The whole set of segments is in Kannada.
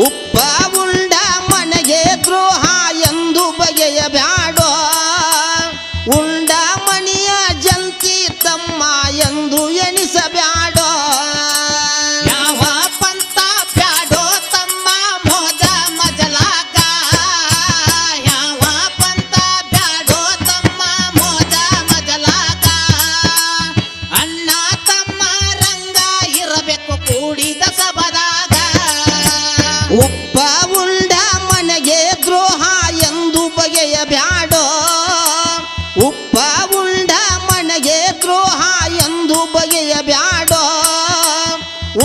O ಬಾವುಂಡ ಮನೆಗೆ ದ್ರೋಹ ಎಂದು ಬಗೆಯ ಬ್ಯಾಡೋ ಉಪ್ಪ ಉಂಡ ಮನೆಗೆ ದ್ರೋಹ ಎಂದು ಬಗೆಯ ಬ್ಯಾಡೋ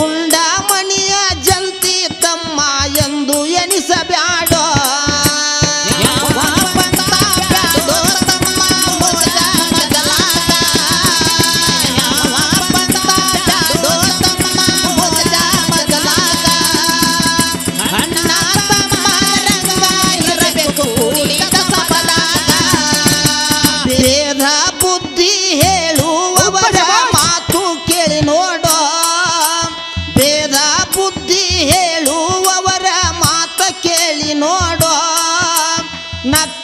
ಉಂಡ ಮನೆಯ ಜಂತಿ ತಮ್ಮ ಎಂದು ಎನಿಸಬ್ಯಾ Not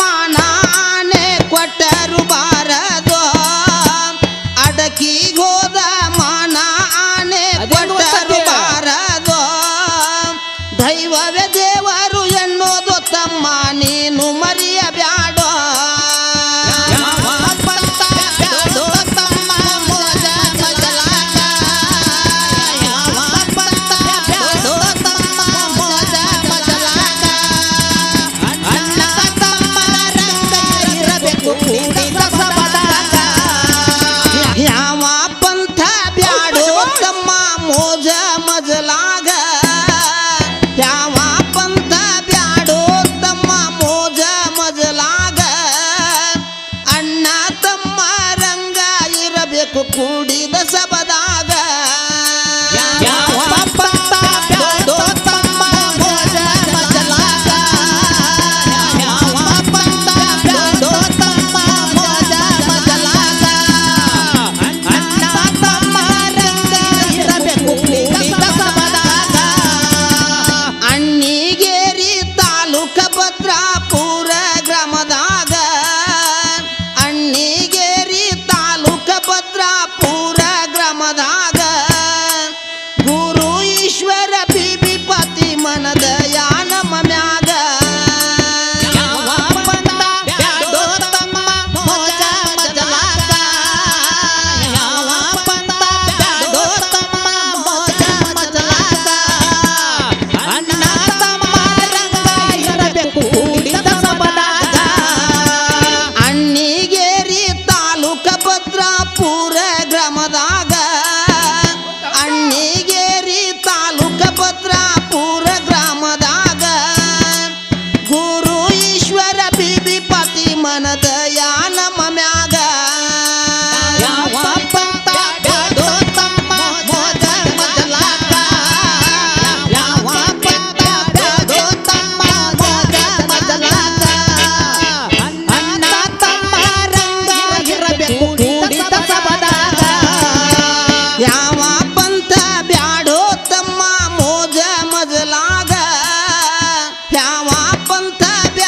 vontade.